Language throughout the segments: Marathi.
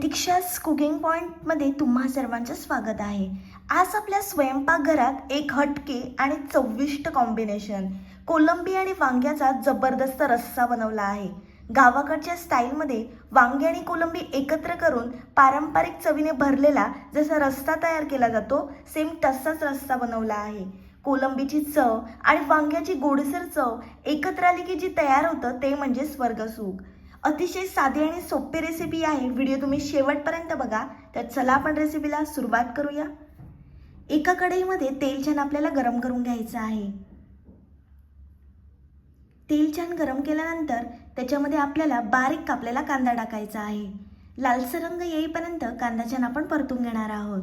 दीक्षास कुकिंग पॉईंटमध्ये तुम्हा सर्वांचं स्वागत आहे. आज आपल्या स्वयंपाकघरात एक हटके आणि चविष्ट कॉम्बिनेशन कोलंबी आणि वांग्याचा जबरदस्त रस्सा बनवला आहे. गावाकडच्या स्टाईलमध्ये वांगे आणि कोलंबी एकत्र करून पारंपरिक चवीने भरलेला जसा रस्ता तयार केला जातो सेम तसाच रस्सा बनवला आहे. कोलंबीची चव आणि वांग्याची गोडसर चव एकत्र आली की जी तयार होतं ते म्हणजे स्वर्गसुख. अतिशय साधी आणि सोपी रेसिपी आहे. व्हिडिओ तुम्ही शेवटपर्यंत बघा. तर चला आपण रेसिपीला सुरुवात करूया. एका कढईमध्ये तेल छान आपल्याला गरम करून घ्यायचं आहे. तेल छान गरम केल्यानंतर त्याच्यामध्ये आपल्याला बारीक कापलेला कांदा टाकायचा आहे. लालसर रंग येईपर्यंत कांदा छान आपण परतून घेणार आहोत.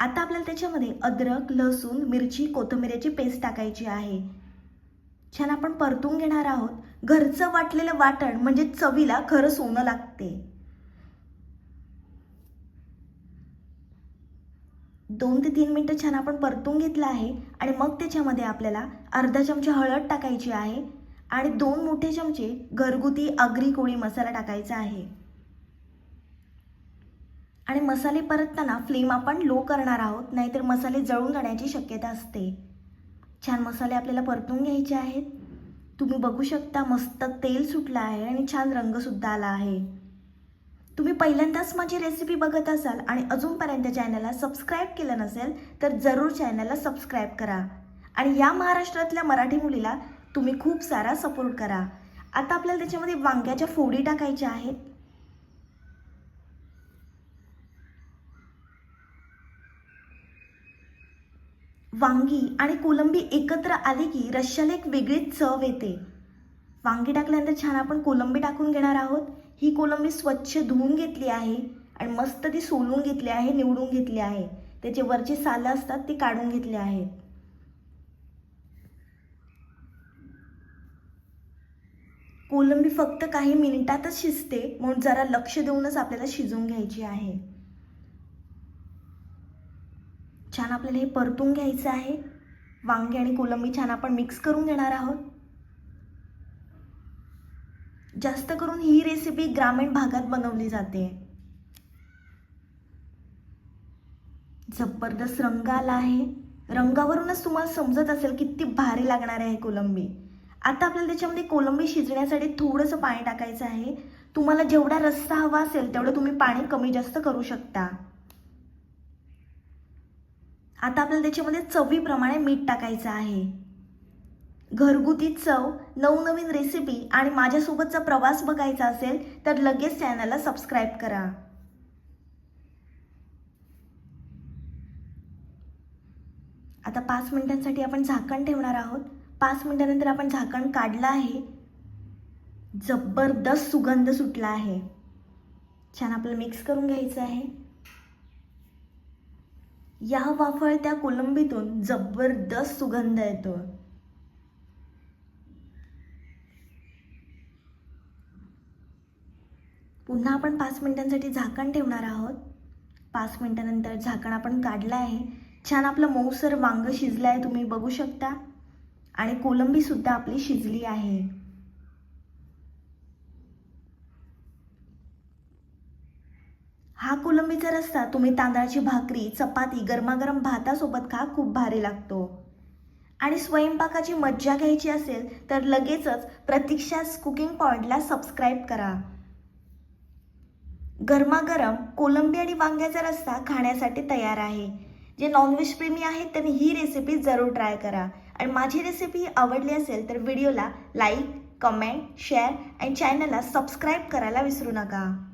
आता आपल्याला त्याच्यामध्ये अद्रक लसूण मिरची कोथिंबिरीची पेस्ट टाकायची आहे. छान आपण परतून घेणार आहोत घरचं वाटलेलं वाटण म्हणजे चवीला खरं सोनं लागते. दोन ते तीन मिनटं छान आपण परतून घेतलं आहे आणि मग त्याच्यामध्ये आपल्याला अर्धा चमचा हळद टाकायची आहे आणि दोन मोठे चमचे घरगुती आगरी कोळी मसाला टाकायचा आहे. आणि मसाले परतताना फ्लेम आपण लो करणार आहोत नाहीतर मसाले जळून जाण्याची शक्यता असते. छान मसाले आपल्याला परतून घ्यायचे आहेत. तुम्ही बघू शकता मस्त तेल सुटलं आहे आणि छान रंगसुद्धा आला आहे. तुम्ही पहिल्यांदाच माझी रेसिपी बघत असाल आणि अजूनपर्यंत चॅनलला सबस्क्राईब केलं नसेल तर जरूर चॅनलला सबस्क्राईब करा. आणि या महाराष्ट्रातल्या मराठी मुलीला तुम्ही खूप सारा सपोर्ट करा. आता आपल्याला त्याच्यामध्ये वांग्याच्या फोडी टाकायच्या आहेत. वांगी आणि कोलंबी एकत्र आली की रश्श्याला एक वेगळीच चव येते. वांगी टाकल्यानंतर छान आपण कोलंबी टाकून घेणार आहोत. ही कोलंबी स्वच्छ धुवून घेतली आहे आणि मस्त ती सोलून घेतली आहे निवडून घेतली आहे. त्याचे वरची सालं असतात ती काढून घेतली आहेत. कोलंबी फक्त काही मिनिटातच शिजते म्हणून जरा लक्ष देऊनच आपल्याला शिजवून घ्यायची आहे. छान आपल्याला हे परतून घ्यायचं आहे. वांगे आणि कोलंबी छान आपण मिक्स करून घेणार आहोत. जास्त करून ही रेसिपी ग्रामीण भागात बनवली जाते. जबरदस्त रंग आला आहे. रंगावरूनच तुम्हाला समजत असेल किती भारी लागणार आहे कोलंबी. आता आपल्याला त्याच्यामध्ये कोलंबी शिजण्यासाठी थोडंसं पाणी टाकायचं आहे. तुम्हाला जेवढा रस्सा हवा असेल तेवढं तुम्ही पाणी कमी जास्त करू शकता. आता आपल्याला त्याच्यामध्ये चवीप्रमाणे मीठ टाकायचं आहे. घरगुती चव नवनवीन रेसिपी आणि माझ्यासोबतचा प्रवास बघायचा असेल तर लगेच चॅनलला सबस्क्राईब करा. आता पाच मिनिटांसाठी आपण झाकण ठेवणार आहोत. पाच मिनिटानंतर आपण झाकण काढलं आहे. जबरदस्त सुगंध सुटला आहे. छान आपल्याला मिक्स करून घ्यायचं आहे. या वाफळत्या कोलंबीतून जबरदस्त सुगंध येतो. पुन्हा आपण पाच मिनिटांसाठी झाकण ठेवणार आहोत. पाच मिनिटानंतर झाकण आपण काढलं आहे. छान आपलं मऊसर वांग शिजलं आहे तुम्ही बघू शकता. आणि कोलंबी सुद्धा आपली शिजली आहे. हा कोलंबीचा रस्ता तुम्ही तांदळाची भाकरी चपाती गरमागरम भातासोबत खा खूप भारी लागतो. आणि स्वयंपाकाची मज्जा घ्यायची असेल तर लगेचच प्रतीक्षाच कुकिंग पॉईंटला सबस्क्राईब करा. गरमागरम कोलंबी आणि वांग्याचा रस्ता खाण्यासाठी तयार आहे. जे नॉनव्हेज प्रेमी आहेत त्यांनी ही रेसिपी जरूर ट्राय करा. आणि माझी रेसिपी आवडली असेल तर व्हिडिओला लाईक कमेंट शेअर आणि चॅनलला सबस्क्राईब करायला विसरू नका.